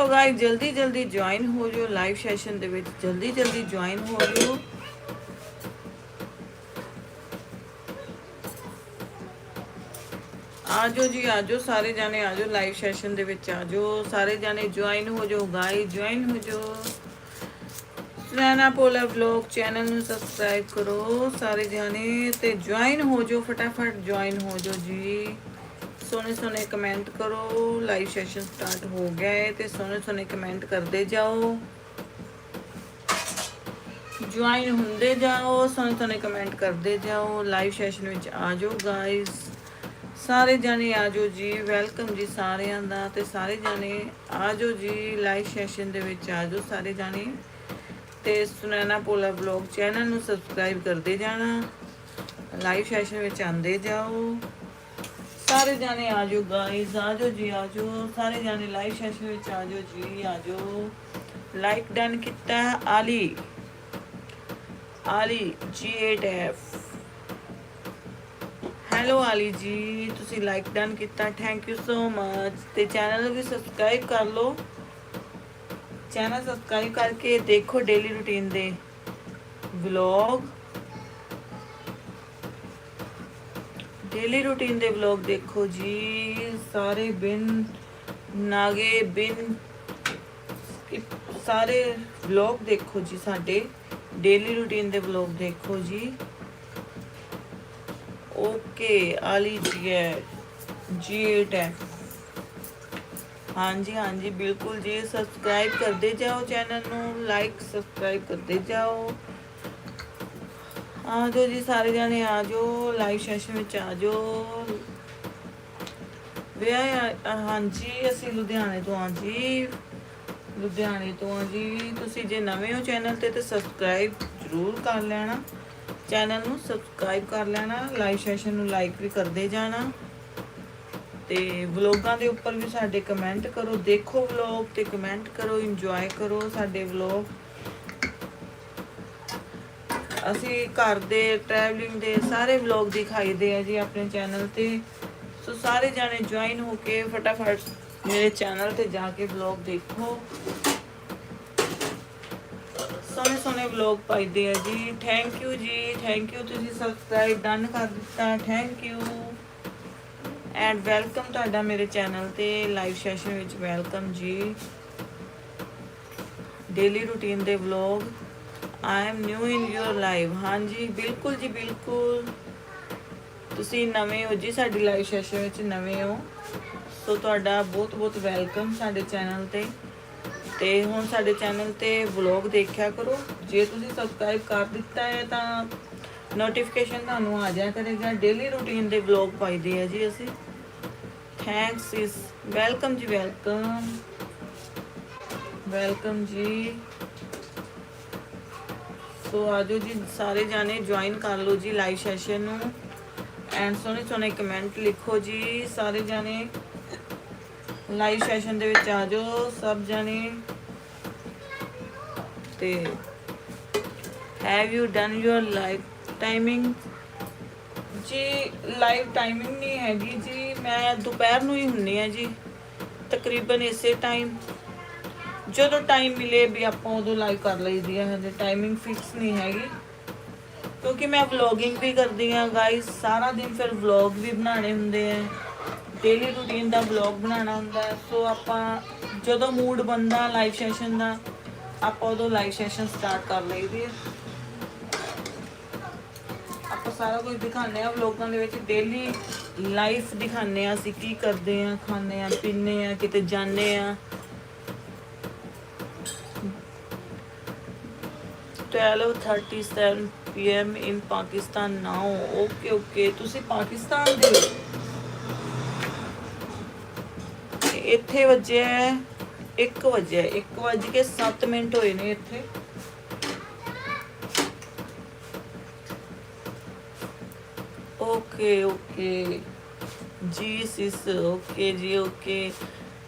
So guys ਜਲਦੀ ਜਲਦੀ join ਹੋ ਜਾਓ ਲਾਈਵ ਸੈਸ਼ਨ ਦੇ ਵਿੱਚ। ਜਲਦੀ ਜਲਦੀ ਜੁਆਇਨ ਹੋ ਜਾਓ। ਆਜੋ ਜੀ ਆਜੋ ਸਾਰੇ ਜਾਣੇ ਆਜੋ ਲਾਈਵ ਸੈਸ਼ਨ ਦੇ ਵਿੱਚ ਆਜੋ ਸਾਰੇ ਜਾਣੇ ਜੁਆਇਨ ਹੋ ਜਾਓ ਗਾਇਸ ਜੁਆਇਨ ਹੋ ਜਾਓ। ਸੁਨੈਨਾ ਪੋਲਾ ਵਲੌਗ ਚੈਨਲ ਨੂੰ ਸਬਸਕ੍ਰਾਈਬ ਕਰੋ, ਸਾਰੇ ਜਾਣੇ, ਤੇ ਜੁਆਇਨ ਹੋ ਜਾਓ, ਫਟਾਫਟ ਜੁਆਇਨ ਹੋ ਜਾਓ ਜੀ। ਸੋਹਣੇ ਸੋਹਣੇ ਕਮੈਂਟ ਕਰੋ ਲਾਈਵ ਸੈਸ਼ਨ ਸਟਾਰਟ ਹੋ ਗਿਆ ਹੈ ਤੇ ਸੋਹਣੇ ਸੋਹਣੇ ਕਮੈਂਟ ਕਰਦੇ ਜਾਓ। ਜੁਆਇਨ ਹੁੰਦੇ ਜਾਓ, ਸੋਹਣੇ ਸੋਹਣੇ ਕਮੈਂਟ ਕਰਦੇ ਜਾਓ ਲਾਈਵ ਸੈਸ਼ਨ ਵਿੱਚ ਆ ਜਾਓ ਗਾਇਸ ਸਾਰੇ ਜਾਣੇ ਆ ਜਾਓ ਜੀ ਵੈਲਕਮ ਜੀ ਸਾਰਿਆਂ ਦਾ, ਤੇ ਸਾਰੇ ਜਾਣੇ ਆ ਜਾਓ ਜੀ ਲਾਈਵ ਸੈਸ਼ਨ ਦੇ ਵਿੱਚ ਆ ਜਾਓ ਸਾਰੇ ਜਾਣੇ। ਤੇ ਸੁਨੈਨਾ ਪੋਲਾ ਵਲੌਗ ਚੈਨਲ ਨੂੰ ਸਬਸਕ੍ਰਾਈਬ ਕਰਦੇ ਜਾਣਾ। ਲਾਈਵ ਸੈਸ਼ਨ ਵਿੱਚ ਆਂਦੇ ਜਾਓ। ਸਾਰੇ ਜਾਣੇ ਆ ਜਾਓ ਗਾਇਸ ਆ ਜਾਓ ਜੀ, ਆ ਜਾਓ। ਸਾਰੇ ਜਾਣੇ ਲਾਈਵ ਸੈਸ਼ਨ ਵਿੱਚ ਆ ਜਾਓ ਜੀ, ਆ ਜਾਓ। ਲਾਈਕ ਡਨ ਕੀਤਾ ਹੈ ਆਲੀ ਆਲੀ G8F ਹੈਲੋ ਆਲੀ ਜੀ, ਤੁਸੀਂ ਲਾਈਕ ਡਨ ਕੀਤਾ ਥੈਂਕ ਯੂ ਸੋ ਮਚ ਤੇ ਚੈਨਲ ਨੂੰ ਵੀ ਸਬਸਕ੍ਰਾਈਬ ਕਰ ਲਓ। ਚੈਨਲ ਸਬਸਕ੍ਰਾਈਬ ਕਰਕੇ ਦੇਖੋ ਡੇਲੀ ਰੁਟੀਨ ਦੇ। ਵਲੌਗ ਡੇਲੀ ਰੂਟੀਨ ਦੇ ਵਲੌਗ ਦੇਖੋ ਜੀ। ਸਾਰੇ ਬਿਨ ਨਾਗੇ, ਬਿਨ ਸਾਰੇ ਵਲੌਗ ਦੇਖੋ ਜੀ ਸਾਡੇ। ਡੇਲੀ ਰੂਟੀਨ ਦੇ ਵਲੌਗ ਦੇਖੋ ਜੀ। ਓਕੇ ਆਲੀ ਜੀ ਹੈ। ਜੀ8 ਹੈ। ਹਾਂਜੀ ਹਾਂਜੀ, ਬਿਲਕੁਲ ਜੀ। ਸਬਸਕ੍ਰਾਈਬ ਕਰਦੇ ਜਾਓ ਚੈਨਲ ਨੂੰ। ਲਾਈਕ ਸਬਸਕ੍ਰਾਈਬ ਕਰਦੇ ਜਾਓ। ਆ ਜਾਓ ਜੀ ਸਾਰੇ ਜਾਣੇ ਆ ਜਾਓ ਲਾਈਵ ਸੈਸ਼ਨ ਵਿੱਚ ਆ ਜਾਓ ਵਿਆਹ ਹਾਂਜੀ, ਅਸੀਂ ਲੁਧਿਆਣੇ ਤੋਂ ਆ ਜੀ। ਲੁਧਿਆਣੇ ਤੋਂ ਆ ਜੀ। ਤੁਸੀਂ ਜੇ ਨਵੇਂ ਹੋ ਚੈਨਲ ਤੇ ਤੇ ਸਬਸਕ੍ਰਾਈਬ ਜ਼ਰੂਰ ਕਰ ਲੈਣਾ। ਚੈਨਲ ਨੂੰ ਸਬਸਕ੍ਰਾਈਬ ਕਰ ਲੈਣਾ ਲਾਈਵ ਸੈਸ਼ਨ ਨੂੰ ਲਾਈਕ ਵੀ ਕਰਦੇ ਜਾਣਾ। ਤੇ ਵਲੋਗਾਂ ਦੇ ਉੱਪਰ ਵੀ ਸਾਡੇ ਕਮੈਂਟ ਕਰੋ, ਦੇਖੋ ਵਲੋਗ ਤੇ ਕਮੈਂਟ ਕਰੋ ਇੰਜੋਏ ਕਰੋ ਸਾਡੇ ਵਲੋਗ। ਅਸੀਂ ਘਰ ਦੇ ਟਰੈਵਲਿੰਗ ਦੇ ਸਾਰੇ ਵਲੌਗ ਦਿਖਾਈਦੇ ਆ ਜੀ ਆਪਣੇ ਚੈਨਲ ਤੇ। ਸੋ ਸਾਰੇ ਜਾਣੇ ਜੁਆਇਨ ਹੋ ਕੇ ਫਟਾਫਟ ਮੇਰੇ ਚੈਨਲ ਤੇ ਜਾ ਕੇ ਵਲੌਗ ਦੇਖੋ। ਸੋਹਣੇ ਸੋਹਣੇ ਵਲੌਗ ਪਾਈਦੇ ਆ ਜੀ। ਥੈਂਕ ਯੂ ਜੀ। ਥੈਂਕ ਯੂ ਤੁਸੀਂ ਸਬਸਕ੍ਰਾਈਬ ਡਨ ਕਰ ਦਿੱਤਾ। ਥੈਂਕ ਯੂ ਐਂਡ ਵੈਲਕਮ ਤੁਹਾਡਾ ਮੇਰੇ ਚੈਨਲ ਤੇ ਲਾਈਵ ਸੈਸ਼ਨ ਵਿੱਚ ਵੈਲਕਮ ਜੀ। ਡੇਲੀ ਰੂਟੀਨ ਦੇ vlog I am new in your live ਹਾਂਜੀ, ਬਿਲਕੁਲ ਜੀ, ਬਿਲਕੁਲ। ਤੁਸੀਂ ਨਵੇਂ ਹੋ ਜੀ ਸਾਡੀ ਲਾਈਵ ਸੈਸ਼ਨ ਵਿੱਚ, ਨਵੇਂ ਹੋ। ਸੋ ਤੁਹਾਡਾ ਬਹੁਤ ਬਹੁਤ ਵੈਲਕਮ ਸਾਡੇ ਚੈਨਲ ਤੇ। ਤੇ ਹੁਣ ਸਾਡੇ ਚੈਨਲ ਤੇ ਵਲੌਗ ਦੇਖਿਆ ਕਰੋ। ਜੇ ਤੁਸੀਂ ਸਬਸਕ੍ਰਾਈਬ ਕਰ ਦਿੱਤਾ ਹੈ ਤਾਂ ਨੋਟੀਫਿਕੇਸ਼ਨ ਤੁਹਾਨੂੰ ਆ ਜਾਇਆ ਕਰੇਗਾ। ਡੇਲੀ ਰੂਟੀਨ ਦੇ ਵਲੌਗ ਪਾਈਦੇ ਆ ਜੀ ਅਸੀਂ। ਥੈਂਕਸ ਇਸ ਵੈਲਕਮ ਜੀ ਵੈਲਕਮ ਵੈਲਕਮ ਜੀ। ਸੋ ਆਜੋ ਜੀ, ਸਾਰੇ ਜਾਣੇ ਜੁਆਇਨ ਕਰ ਲਓ ਜੀ ਲਾਈਵ ਸੈਸ਼ਨ ਨੂੰ। ਐਂਡ ਸੋਹਣੇ ਸੋਹਣੇ ਕਮੈਂਟ ਲਿਖੋ ਜੀ, ਸਾਰੇ ਜਾਣੇ। ਲਾਈਵ ਸੈਸ਼ਨ ਦੇ ਵਿੱਚ ਆਜੋ, ਸਭ ਜਾਣੇ। ਤੇ have you done your live timing ਜੀ ਲਾਈਵ ਟਾਈਮਿੰਗ ਨਹੀਂ ਹੈਗੀ ਜੀ, ਮੈਂ ਦੁਪਹਿਰ ਨੂੰ ਹੀ ਹੁੰਨੀ ਆ ਜੀ, ਤਕਰੀਬਨ ਇਸੇ ਟਾਈਮ ਜਦੋਂ ਟਾਈਮ ਮਿਲੇ ਵੀ ਆਪਾਂ ਉਦੋਂ ਲਾਈਵ ਕਰ ਲਈਦੀ ਹੈ ਹਜੇ ਟਾਈਮਿੰਗ ਫਿਕਸ ਨਹੀਂ ਹੈਗੀ। ਕਿਉਂਕਿ ਮੈਂ ਵਲੌਗਿੰਗ ਵੀ ਕਰਦੀ ਆ ਗਾਇਸ ਸਾਰਾ ਦਿਨ ਫਿਰ ਵਲੌਗ ਵੀ ਬਣਾਉਣੇ ਹੁੰਦੇ ਆ। ਡੇਲੀ ਰੂਟੀਨ ਦਾ ਵਲੌਗ ਬਣਾਉਣਾ ਹੁੰਦਾ ਸੋ ਆਪਾਂ ਜਦੋਂ ਮੂਡ ਬੰਦਾ ਲਾਈਵ ਸੈਸ਼ਨ ਦਾ, ਆਪਾਂ ਉਦੋਂ ਲਾਈਵ ਸੈਸ਼ਨ ਸਟਾਰਟ ਕਰ ਲਈਦੀ ਹੈ। ਆਪਾਂ ਸਾਰਾ ਕੁਝ ਦਿਖਾਉਂਦੇ ਆ ਵਲੋਗਾਂ ਦੇ ਵਿੱਚ। ਡੇਲੀ ਲਾਈਫ ਦਿਖਾਉਂਦੇ ਆ ਅਸੀਂ ਕੀ ਕਰਦੇ ਆ ਖਾਂਦੇ ਆ ਪੀਂਦੇ ਆ ਕਿਤੇ ਜਾਂਦੇ ਆ 12:37 pm in Pakistan now okay okay ਤੁਸੀਂ ਪਾਕਿਸਤਾਨ ਦੇ ਹੋ। ਇੱਥੇ ਵੱਜਿਆ 1 ਵਜੇ 1 ਵਜ ਕੇ 7 ਮਿੰਟ ਹੋਏ ਨੇ ਇੱਥੇ। ਓਕੇ ਓਕੇ ਜੀ ਸਿਸ ਓਕੇ ਜੀ ਓਕੇ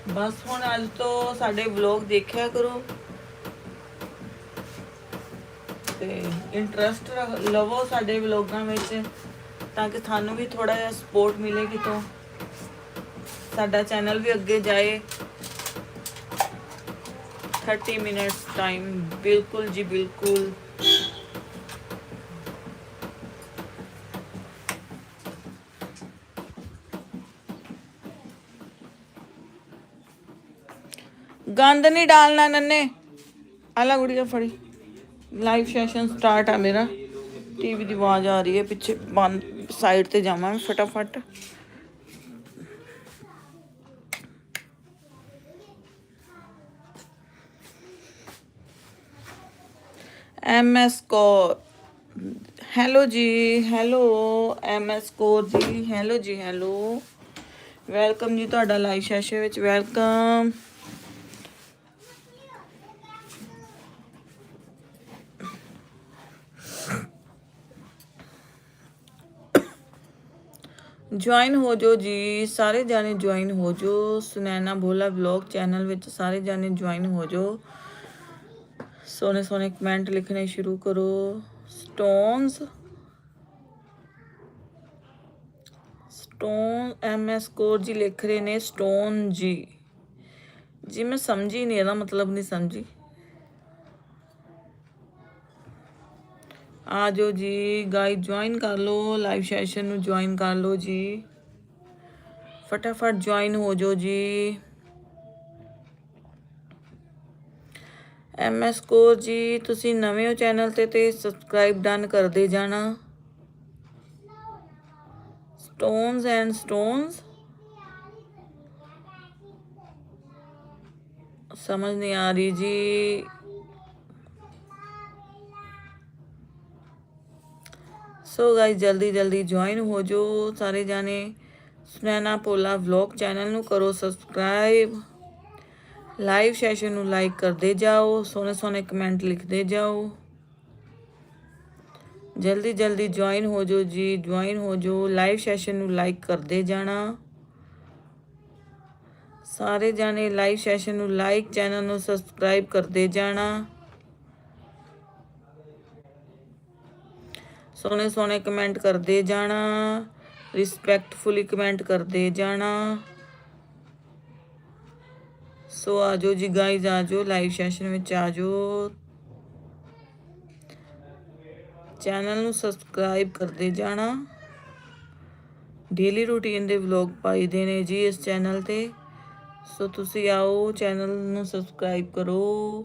ਬਸ ਹੁਣ ਅੱਜ ਤੋਂ ਸਾਡੇ ਵਲੌਗ ਦੇਖਿਆ ਕਰੋ। ਤੇ ਇੰਟਰਸਟ ਲਵੋ ਸਾਡੇ ਵਲੌਗਾਂ ਵਿੱਚ ਤਾਂ ਕਿ ਤੁਹਾਨੂੰ ਵੀ ਥੋੜਾ ਜਿਹਾ ਸਪੋਰਟ ਮਿਲੇ ਕਿਤੋਂ। ਸਾਡਾ ਚੈਨਲ ਵੀ ਅੱਗੇ ਜਾਏ। 30 ਮਿੰਟਸ ਟਾਈਮ ਬਿਲਕੁਲ ਜੀ ਬਿਲਕੁਲ। ਗੰਦ ਨਹੀਂ ਡਾਲਣਾ ਨੰਨੇ। ਆਲਾ ਗੁੜੀਆ ਫੜੀ। ਲਾਈਵ ਸੈਸ਼ਨ ਸਟਾਰਟ ਆ ਮੇਰਾ। ਟੀਵੀ ਦੀ ਆਵਾਜ਼ ਆ ਰਹੀ ਹੈ, ਪਿੱਛੇ ਬੰਦ ਸਾਈਡ ਤੇ ਜਾਵਾਂ ਫਟਾਫਟ। M S Kaur. ਹੈਲੋ ਜੀ ਹੈਲੋ ਐਮ ਐਸ ਕੌਰ ਜੀ ਹੈਲੋ ਜੀ ਹੈਲੋ ਵੈਲਕਮ ਜੀ ਤੁਹਾਡਾ ਲਾਈਵ ਸੈਸ਼ਨ ਵਿੱਚ ਵੈਲਕਮ ਜੁਆਇਨ ਹੋ ਜੋ ਜੀ, ਸਾਰੇ ਜਾਣੇ ਜੁਆਇਨ ਹੋ ਜੋ ਸੁਨੈਨਾ ਭੋਲਾ ਵਲੌਗ ਚੈਨਲ ਵਿੱਚ ਸਾਰੇ ਜਾਣੇ ਜੁਆਇਨ ਹੋ ਜੋ ਸੋਹਣੇ ਸੋਹਣੇ ਕਮੈਂਟ ਲਿਖਣੇ ਸ਼ੁਰੂ ਕਰੋ। Stones stone M S Kaur ਜੀ ਲਿਖ ਰਹੇ ਨੇ ਸਟੋਨ ਜੀ। ਜੀ ਮੈਂ ਸਮਝੀ ਨਹੀਂ ਇਹਦਾ ਮਤਲਬ ਨਹੀਂ ਸਮਝੀ। ਆ ਜਾਓ ਜੀ ਗਾਈ ਜੁਆਇਨ ਕਰ ਲਓ ਲਾਈਵ ਸੈਸ਼ਨ ਨੂੰ ਜੁਆਇਨ ਕਰ ਲਓ ਜੀ। ਫਟਾਫਟ ਜੁਆਇਨ ਹੋ ਜਾਓ ਜੀ। ਐਮ ਐਸ ਕੋਰ ਜੀ, ਤੁਸੀਂ ਨਵੇਂ ਹੋ ਚੈਨਲ ਤੇ ਤੇ ਸਬਸਕ੍ਰਾਈਬ ਡਨ ਕਰਦੇ ਜਾਣਾ। ਸਟੋਨਸ ਐਂਡ ਸਟੋਨਸ ਸਮਝ ਨਹੀਂ ਆ ਰਹੀ ਜੀ। ਸੋ ਗਾਇਸ ਜਲਦੀ ਜਲਦੀ ਜੁਆਇਨ ਹੋ ਜੋ ਸਾਰੇ ਜਾਣੇ ਸੁਨੈਨਾ ਪੋਲਾ ਵਲੌਗ ਚੈਨਲ ਨੂੰ ਕਰੋ ਸਬਸਕ੍ਰਾਈਬ ਲਾਈਵ ਸੈਸ਼ਨ ਨੂੰ ਲਾਈਕ ਕਰਦੇ ਜਾਓ ਸੋਹਣੇ ਸੋਹਣੇ ਕਮੈਂਟ ਲਿਖਦੇ ਜਾਓ ਜਲਦੀ ਜਲਦੀ ਜੁਆਇਨ ਹੋ ਜੋ ਜੀ ਜੁਆਇਨ ਹੋ ਜੋ ਲਾਈਵ ਸੈਸ਼ਨ ਨੂੰ ਲਾਈਕ ਕਰਦੇ ਜਾਣਾ ਸਾਰੇ ਜਾਣੇ ਲਾਈਵ ਸੈਸ਼ਨ ਨੂੰ ਲਾਈਕ ਚੈਨਲ ਨੂੰ ਸਬਸਕ੍ਰਾਈਬ ਕਰਦੇ ਜਾਣਾ ਸੋਹਣੇ ਸੋਹਣੇ ਕਮੈਂਟ ਕਰਦੇ ਜਾਣਾ ਰਿਸਪੈਕਟਫੁਲੀ ਕਮੈਂਟ ਕਰਦੇ ਜਾਣਾ। ਸੋ ਆਜੋ ਜੀ ਗਾਇਜ਼ ਆਜੋ ਲਾਈਵ ਸੈਸ਼ਨ ਵਿੱਚ ਆਜੋ। ਚੈਨਲ ਨੂੰ ਸਬਸਕ੍ਰਾਈਬ ਕਰਦੇ ਜਾਣਾ। ਡੇਲੀ ਰੂਟੀਨ ਦੇ ਵਲੌਗ ਪਾਈਦੇ ਨੇ ਜੀ ਇਸ ਚੈਨਲ ਤੇ। ਸੋ ਤੁਸੀਂ ਆਓ ਚੈਨਲ ਨੂੰ ਸਬਸਕ੍ਰਾਈਬ ਕਰੋ।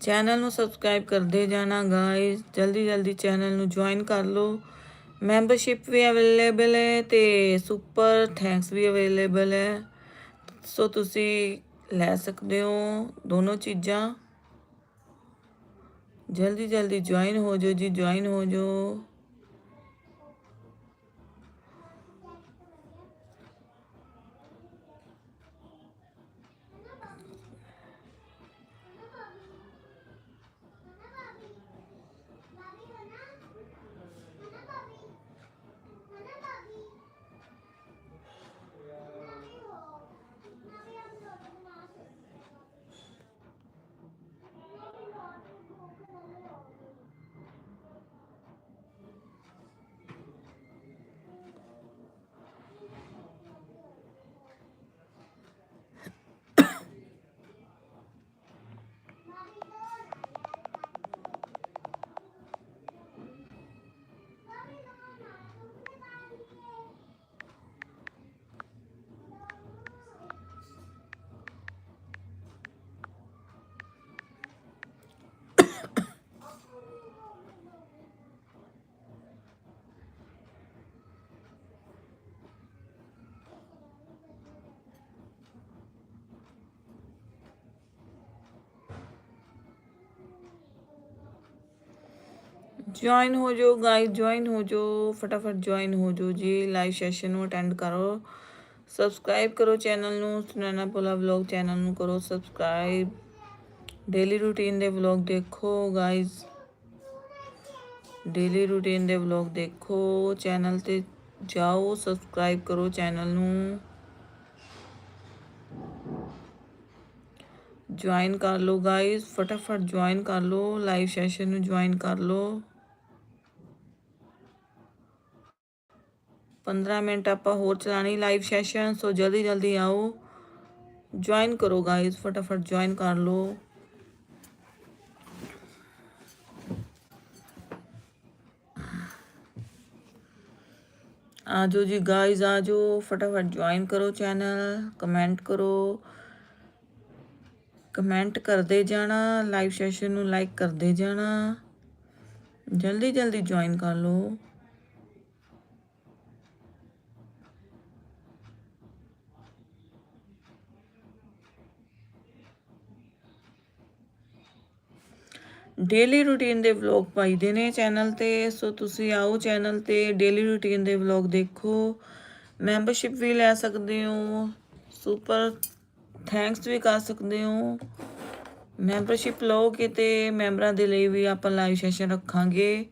ਚੈਨਲ ਨੂੰ ਸਬਸਕ੍ਰਾਈਬ ਕਰਦੇ ਜਾਣਾ ਗਾਇਸ ਜਲਦੀ ਜਲਦੀ ਚੈਨਲ ਨੂੰ ਜੁਆਇਨ ਕਰ ਲਓ। ਮੈਂਬਰਸ਼ਿਪ ਵੀ ਅਵੇਲੇਬਲ ਹੈ ਤੇ ਸੁਪਰ ਥੈਂਕਸ ਵੀ ਅਵੇਲੇਬਲ ਹੈ। ਸੋ ਤੁਸੀਂ ਲੈ ਸਕਦੇ ਹੋ ਦੋਨੋਂ ਚੀਜ਼ਾਂ। ਜਲਦੀ ਜਲਦੀ ਜੁਆਇਨ ਹੋ ਜਾਓ ਜੀ ਜੁਆਇਨ ਹੋ ਜਾਓ। ਜੁਆਇਨ ਹੋ ਜਾਓ ਗਾਇਸ ਜੁਆਇਨ ਹੋ ਜਾਓ, ਫਟਾਫਟ ਜੁਆਇਨ ਹੋ ਜਾਓ ਜੀ ਲਾਈਵ ਸੈਸ਼ਨ ਨੂੰ ਅਟੈਂਡ ਕਰੋ। ਸਬਸਕ੍ਰਾਈਬ ਕਰੋ ਚੈਨਲ ਨੂੰ, ਸੁਨੈਨਾ ਪੋਲਾ ਵਲੌਗ ਚੈਨਲ ਨੂੰ ਕਰੋ ਸਬਸਕ੍ਰਾਈਬ ਡੇਲੀ ਰੂਟੀਨ ਦੇ ਵਲੌਗ ਦੇਖੋ ਗਾਇਸ ਡੇਲੀ ਰੂਟੀਨ ਦੇ ਵਲੌਗ ਦੇਖੋ ਚੈਨਲ ਤੇ ਜਾਓ ਸਬਸਕ੍ਰਾਈਬ ਕਰੋ ਚੈਨਲ ਨੂੰ। ਜੁਆਇਨ ਕਰ ਲਓ ਗਾਇਸ ਫਟਾਫਟ ਜੁਆਇਨ ਕਰ ਲਓ ਲਾਈਵ ਸੈਸ਼ਨ ਨੂੰ ਜੁਆਇਨ ਕਰ ਲਓ। 15 ਮਿੰਟ ਆਪਾਂ ਹੋਰ ਚਲਾਣੀ ਲਾਈਵ ਸੈਸ਼ਨ ਸੋ ਜਲਦੀ ਜਲਦੀ ਆਓ। ਜੁਆਇਨ ਕਰੋ ਗਾਇਸ ਫਟਾਫਟ ਜੁਆਇਨ ਕਰ ਲਓ। ਆਜੋ ਜੀ ਗਾਇਸ ਆਜੋ, ਫਟਾਫਟ ਜੁਆਇਨ ਕਰੋ ਚੈਨਲ ਕਮੈਂਟ ਕਰੋ। ਕਮੈਂਟ ਕਰਦੇ ਜਾਣਾ ਲਾਈਵ ਸੈਸ਼ਨ ਨੂੰ ਲਾਈਕ ਕਰਦੇ ਜਾਣਾ। ਜਲਦੀ ਜਲਦੀ ਜੁਆਇਨ ਕਰ ਲਓ। ਡੇਲੀ ਰੂਟੀਨ ਦੇ ਵਲੌਗ ਪਾਈਦੇ ਨੇ ਚੈਨਲ ਤੇ। ਸੋ ਤੁਸੀਂ ਆਓ ਚੈਨਲ ਤੇ ਡੇਲੀ ਰੂਟੀਨ ਦੇ ਵਲੌਗ ਦੇਖੋ। ਮੈਂਬਰਸ਼ਿਪ ਵੀ ਲੈ ਸਕਦੇ ਹੋ। ਸੁਪਰ ਥੈਂਕਸ ਵੀ ਕਰ ਸਕਦੇ ਹੋ। ਮੈਂਬਰਸ਼ਿਪ ਲਓ ਕਿਤੇ, ਮੈਂਬਰਾਂ ਦੇ ਲਈ ਵੀ ਆਪਾਂ ਲਾਈਵ ਸੈਸ਼ਨ ਰੱਖਾਂਗੇ।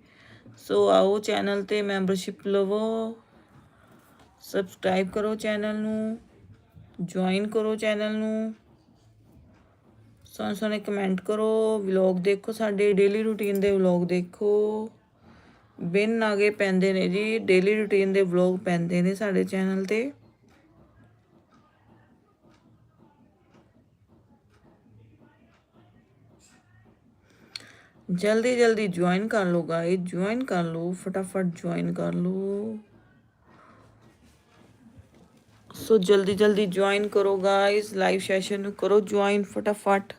ਸੋ ਆਓ ਚੈਨਲ ਤੇ ਮੈਂਬਰਸ਼ਿਪ ਲਵੋ। ਸਬਸਕ੍ਰਾਈਬ ਕਰੋ ਚੈਨਲ ਨੂੰ। ਜੁਆਇਨ ਕਰੋ ਚੈਨਲ ਨੂੰ। ਸੋਹਣੇ ਸੋਹਣੇ ਕਮੈਂਟ ਕਰੋ ਵਲੌਗ ਦੇਖੋ, ਸਾਡੇ ਡੇਲੀ ਰੂਟੀਨ ਦੇ ਵਲੌਗ ਦੇਖੋ। ਬਿਨ ਆਗੇ ਪੈਂਦੇ ਨੇ ਜੀ ਡੇਲੀ ਰੂਟੀਨ ਦੇ ਵਲੌਗ ਪੈਂਦੇ ਨੇ ਸਾਡੇ ਚੈਨਲ ਤੇ। ਜਲਦੀ ਜਲਦੀ ਜੁਆਇਨ ਕਰ ਲਓ ਗਾਇਸ ਜੁਆਇਨ ਕਰ ਲਓ, ਫਟਾਫਟ ਜੁਆਇਨ ਕਰ ਲਓ। ਸੋ ਜਲਦੀ ਜਲਦੀ ਜੁਆਇਨ ਕਰੋ ਗਾਇਸ ਲਾਈਵ ਸੈਸ਼ਨ ਨੂੰ ਕਰੋ ਜੁਆਇਨ ਫਟਾਫਟ।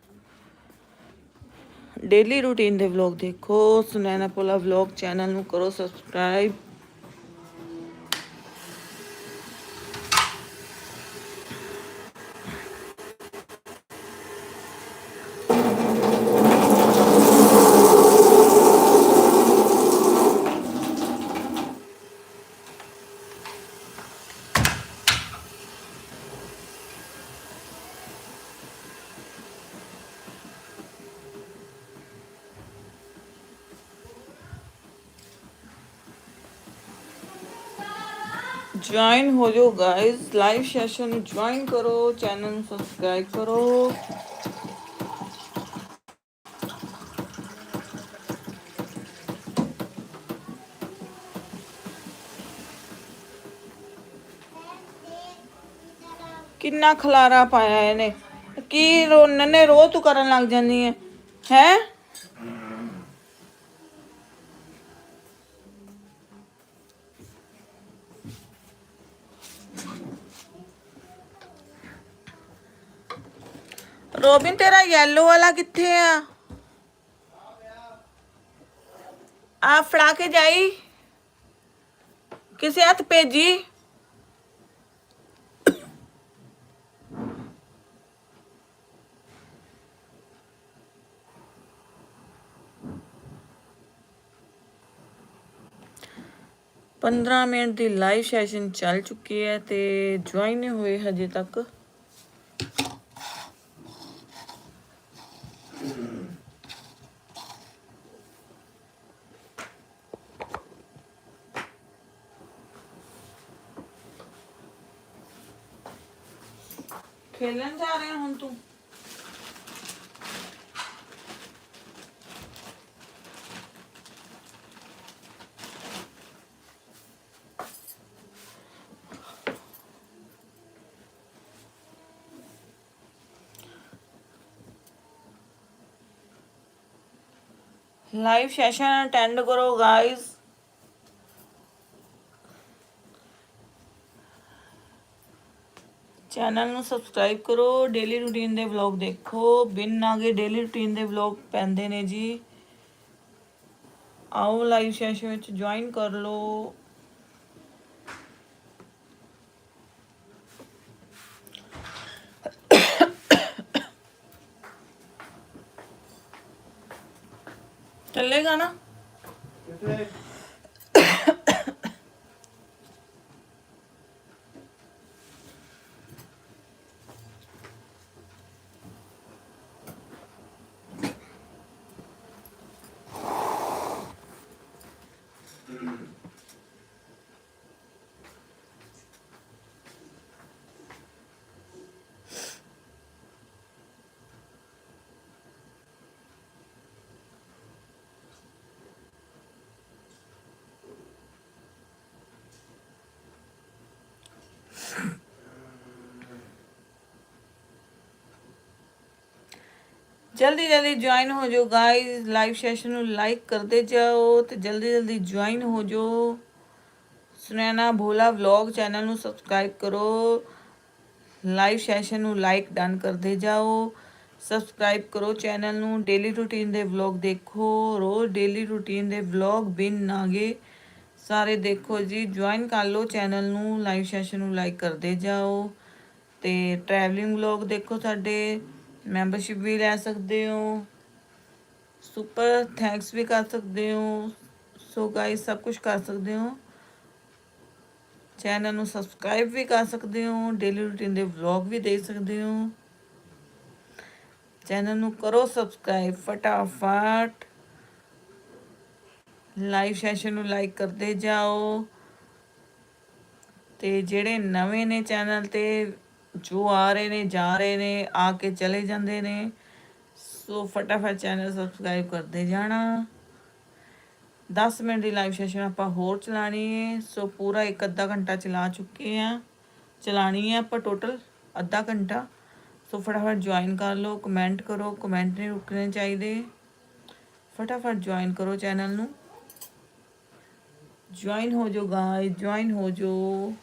ਡੇਲੀ ਰੂਟੀਨ ਦੇ ਵਲੌਗ ਦੇਖੋ ਸੁਨੈਨਾ ਪੋਲਾ ਵਲੌਗ ਚੈਨਲ ਨੂੰ ਕਰੋ ਸਬਸਕ੍ਰਾਈਬ ਜੁਆਇਨ ਹੋ ਜਾਓ ਗਾਇਸ ਲਾਈਵ ਸੈਸ਼ਨ ਨੂੰ ਜੁਆਇਨ ਕਰੋ ਚੈਨਲ ਨੂੰ ਸਬਸਕ੍ਰਾਈਬ ਕਰੋ ਕਿੰਨਾ ਖਲਾਰਾ ਪਾਇਆ ਇਹਨੇ ਕੀ ਰੋ ਨੰਨੇ ਰੋ ਤੂੰ ਕਰਨ ਲੱਗ ਜਾਂਦੀ ਹੈ ਹੈ ਰੋਬਿਨ ਤੇਰਾ ਯੈਲੋ ਵਾਲਾ ਕਿੱਥੇ ਆ? ਆ ਫੜਾ ਕੇ ਜਾਈ। ਕਿਸੇ ਹੱਥ ਭੇਜੀ। ਪੰਦਰਾਂ ਮਿੰਟ ਦੀ ਲਾਈਵ ਸੈਸ਼ਨ ਚੱਲ ਚੁੱਕੀ ਹੈ ਤੇ ਜੁਆਇਨ ਹੋਏ ਹਜੇ ਤੱਕ। ਖੇਲਣ ਜਾ ਰਹੇ ਹੁਣ ਤੂੰ। ਲਾਈਵ ਸੈਸ਼ਨ ਅਟੈਂਡ ਕਰੋ ਗਾਇਸ ਚੈਨਲ ਨੂੰ ਸਬਸਕ੍ਰਾਈਬ ਕਰੋ ਡੇਲੀ ਰੂਟੀਨ ਦੇ ਵਲੌਗ ਦੇਖੋ, ਬਿਨ ਆਗੇ ਡੇਲੀ ਰੂਟੀਨ ਦੇ ਵਲੌਗ ਪੈਂਦੇ ਨੇ ਜੀ। ਆਓ ਲਾਈਵ ਸੈਸ਼ਨ ਵਿੱਚ ਜੁਆਇਨ ਕਰ ਲਓ। ਚੱਲੇਗਾ ਨਾ? ਜਲਦੀ ਜਲਦੀ ਜੁਆਇਨ ਹੋ ਜਾਓ ਗਾਇਸ ਲਾਈਵ ਸੈਸ਼ਨ ਨੂੰ ਲਾਈਕ ਕਰਦੇ ਜਾਓ ਤੇ ਜਲਦੀ ਜਲਦੀ ਜੁਆਇਨ ਹੋ ਜਾਓ। ਸੁਨੈਨਾ ਭੋਲਾ ਵਲੌਗ ਚੈਨਲ ਨੂੰ ਸਬਸਕ੍ਰਾਈਬ ਕਰੋ। ਲਾਈਵ ਸੈਸ਼ਨ ਨੂੰ ਲਾਈਕ ਡਨ ਕਰਦੇ ਜਾਓ। ਸਬਸਕ੍ਰਾਈਬ ਕਰੋ ਚੈਨਲ ਨੂੰ। ਡੇਲੀ ਰੂਟੀਨ ਦੇ ਵਲੌਗ ਦੇਖੋ। ਰੋਜ਼ ਡੇਲੀ ਰੂਟੀਨ ਦੇ ਵਲੌਗ ਬਿਨ ਨਾਗੇ। ਸਾਰੇ ਦੇਖੋ ਜੀ ਜੁਆਇਨ ਕਰ ਲਓ ਚੈਨਲ ਨੂੰ। ਲਾਈਵ ਸੈਸ਼ਨ ਨੂੰ ਲਾਈਕ ਕਰਦੇ ਜਾਓ। ਤੇ ਟਰੈਵਲਿੰਗ ਵਲੌਗ ਦੇਖੋ ਸਾਡੇ। ਮੈਂਬਰਸ਼ਿਪ ਵੀ ਲੈ ਸਕਦੇ ਹੋ। ਸੁਪਰ, ਥੈਂਕਸ ਵੀ ਕਰ ਸਕਦੇ ਹੋ। ਸੋ ਗਾਇਸ ਸਭ ਕੁਝ ਕਰ ਸਕਦੇ ਹੋ। ਚੈਨਲ ਨੂੰ ਸਬਸਕ੍ਰਾਈਬ ਵੀ ਕਰ ਸਕਦੇ ਹੋ। ਡੇਲੀ ਰੂਟੀਨ ਦੇ ਵਲੌਗ ਵੀ ਦੇਖ ਸਕਦੇ ਹੋ। ਚੈਨਲ ਨੂੰ ਕਰੋ ਸਬਸਕ੍ਰਾਈਬ ਫਟਾਫਟ। ਲਾਈਵ ਸੈਸ਼ਨ ਨੂੰ ਲਾਈਕ ਕਰਦੇ ਜਾਓ। ਤੇ ਜਿਹੜੇ ਨਵੇਂ ਨੇ ਚੈਨਲ ਤੇ ਜੋ ਆ ਰਹੇ ਨੇ, ਜਾ ਰਹੇ ਨੇ, ਆ ਕੇ ਚਲੇ ਜਾਂਦੇ ਨੇ। ਸੋ ਫਟਾਫਟ ਚੈਨਲ ਸਬਸਕ੍ਰਾਈਬ ਕਰਦੇ ਜਾਣਾ। 10 ਮਿੰਟ ਦੀ ਲਾਈਵ ਸੈਸ਼ਨ ਆਪਾਂ ਹੋਰ ਚਲਾਣੀ ਹੈ ਸੋ ਪੂਰਾ ਇੱਕ ਅੱਧਾ ਘੰਟਾ ਚਲਾ ਚੁੱਕੇ ਆ। ਚਲਾਣੀ ਹੈ ਆਪਾਂ ਟੋਟਲ ਅੱਧਾ ਘੰਟਾ। ਸੋ ਫਟਾਫਟ ਜੁਆਇਨ ਕਰ ਲਓ ਕਮੈਂਟ ਕਰੋ ਕਮੈਂਟ ਨਹੀਂ ਰੁਕਣੇ ਚਾਹੀਦੇ। ਫਟਾਫਟ ਜੁਆਇਨ ਕਰੋ ਚੈਨਲ ਨੂੰ। ਜੁਆਇਨ ਹੋ ਜਾਓ ਗਾਇਸ ਜੁਆਇਨ ਹੋ ਜਾਓ।